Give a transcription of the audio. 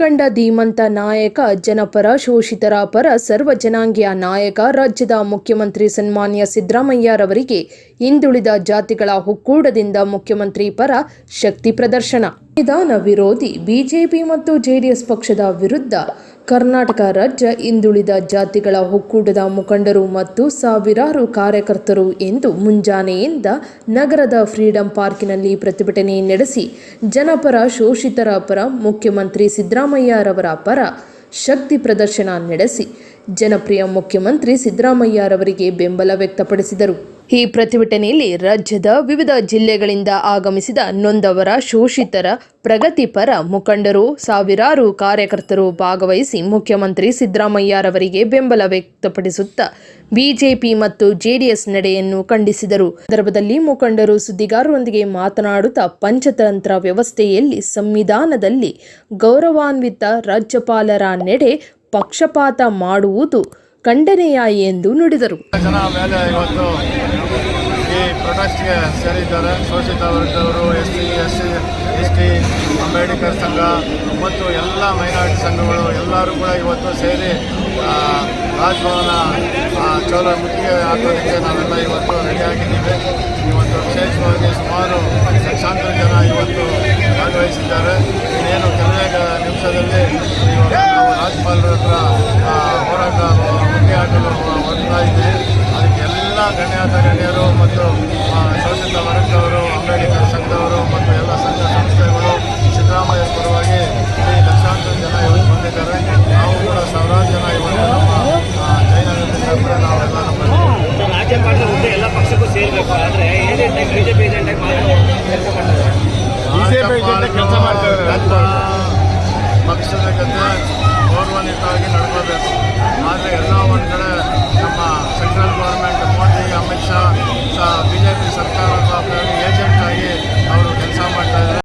ಕಂಡ ಧೀಮಂತ ನಾಯಕ, ಜನಪರ ಶೋಷಿತರ ಪರ ಸರ್ವ ಜನಾಂಗೀಯ ನಾಯಕ, ರಾಜ್ಯದ ಮುಖ್ಯಮಂತ್ರಿ ಸನ್ಮಾನ್ಯ ಸಿದ್ದರಾಮಯ್ಯರವರಿಗೆ ಹಿಂದುಳಿದ ಜಾತಿಗಳ ಹುಕ್ಕೂಡದಿಂದ ಮುಖ್ಯಮಂತ್ರಿ ಪರ ಶಕ್ತಿ ಪ್ರದರ್ಶನ. ವಿಧಾನ ವಿರೋಧಿ ಬಿಜೆಪಿ ಮತ್ತು ಜೆಡಿಎಸ್ ಪಕ್ಷದ ವಿರುದ್ಧ ಕರ್ನಾಟಕ ರಾಜ್ಯ ಹಿಂದುಳಿದ ಜಾತಿಗಳ ಒಕ್ಕೂಟದ ಮುಖಂಡರು ಮತ್ತು ಸಾವಿರಾರು ಕಾರ್ಯಕರ್ತರು ಎಂದು ಮುಂಜಾನೆಯಿಂದ ನಗರದ ಫ್ರೀಡಂ ಪಾರ್ಕಿನಲ್ಲಿ ಪ್ರತಿಭಟನೆ ನಡೆಸಿ ಜನಪರ ಶೋಷಿತರ ಪರ ಮುಖ್ಯಮಂತ್ರಿ ಸಿದ್ದರಾಮಯ್ಯರವರ ಪರ ಶಕ್ತಿ ಪ್ರದರ್ಶನ ನಡೆಸಿ ಜನಪ್ರಿಯ ಮುಖ್ಯಮಂತ್ರಿ ಸಿದ್ದರಾಮಯ್ಯರವರಿಗೆ ಬೆಂಬಲ ವ್ಯಕ್ತಪಡಿಸಿದರು. ಈ ಪ್ರತಿಭಟನೆಯಲ್ಲಿ ರಾಜ್ಯದ ವಿವಿಧ ಜಿಲ್ಲೆಗಳಿಂದ ಆಗಮಿಸಿದ ನೊಂದವರ ಶೋಷಿತರ ಪ್ರಗತಿಪರ ಮುಖಂಡರು, ಸಾವಿರಾರು ಕಾರ್ಯಕರ್ತರು ಭಾಗವಹಿಸಿ ಮುಖ್ಯಮಂತ್ರಿ ಸಿದ್ದರಾಮಯ್ಯರವರಿಗೆ ಬೆಂಬಲ ವ್ಯಕ್ತಪಡಿಸುತ್ತಾ ಬಿಜೆಪಿ ಮತ್ತು ಜೆಡಿಎಸ್ ನಡೆಯನ್ನು ಖಂಡಿಸಿದರು. ಸಂದರ್ಭದಲ್ಲಿ ಮುಖಂಡರು ಸುದ್ದಿಗಾರರೊಂದಿಗೆ ಮಾತನಾಡುತ್ತಾ ಪಂಚತಂತ್ರ ವ್ಯವಸ್ಥೆಯಲ್ಲಿ ಸಂವಿಧಾನದಲ್ಲಿ ಗೌರವಾನ್ವಿತ ರಾಜ್ಯಪಾಲರ ನಡೆ ಪಕ್ಷಪಾತ ಮಾಡುವುದು ಖಂಡನೀಯ ಎಂದು ನುಡಿದರು. ಈ ಪ್ರೊಟೆಸ್ಟ್ಗೆ ಸೇರಿದ್ದಾರೆ. ಶೋಷಿತ ವರ್ಗದವರು S C S C S T Ambedkar ಸಂಘ ಮತ್ತು ಎಲ್ಲ ಮೈನಾರಿಟಿ ಸಂಘಗಳು ಎಲ್ಲರೂ ಕೂಡ ಇವತ್ತು ಸೇರಿ ರಾಜಭವನ ಚೌರ ಮುತ್ತಿಗೆ ಹಾಕೋದಕ್ಕೆ ನಾವೆಲ್ಲ ಇವತ್ತು ರೆಡಿಯಾಗಿದ್ದೀವಿ ಇವತ್ತು ವಿಶೇಷವಾಗಿ ಸುಮಾರು ಲಕ್ಷಾಂತರ ಬರ್ತಾ ಅದಕ್ಕೆಲ್ಲ ಅದಕ್ಕೆ ಎಲ್ಲ ಗಣ್ಯಾತ ಗಣ್ಯರು ಮತ್ತು ಶೋಷಿತ ವರ್ಗದವರು ಅಂಬೇಡ್ಕರ್ ಸಂಘದವರು ಮತ್ತು ಎಲ್ಲ ಸಂಘ ಸಂಸ್ಥೆಗಳು ಸಿದ್ದರಾಮಯ್ಯ ಪರವಾಗಿ ಈ ಲಕ್ಷಾಂತರ ಜನ ಇವತ್ತು ಬಂದಿದ್ದಾರೆ ನಾವು ಕೂಡ ಸಾವಿರಾರು ಜನ ಇವತ್ತು ನಮ್ಮ ಜೈನಗರದಲ್ಲಿ ಜಯನಗರದಿಂದ ಕೂಡ ನಾವೆಲ್ಲ ಬಂದಿದ್ದೀವಿ ರಾಜ್ಯಪಾಲರ ಹುದ್ದೆ ಎಲ್ಲ ಪಕ್ಷಕ್ಕೂ ಸೇರಬೇಕು. ಆದರೆ ಏಜೆಂಟ್ ಆಗಿ ಬಿಜೆಪಿ ಏಜೆಂಟ್ ಆಗಿ ಮಾತ್ರ ಕೆಲಸ ಮಾಡ್ತಾರೆ. ಬಿಜೆಪಿ ಕೆಲಸ ಮಾಡ್ತಾರೆ. ಪಕ್ಷದ ಜೊತೆ ಗೌರವಾನ್ವಿತವಾಗಿ ನಡ್ಕೋಬೇಕು. ಸರ್ಕಾರ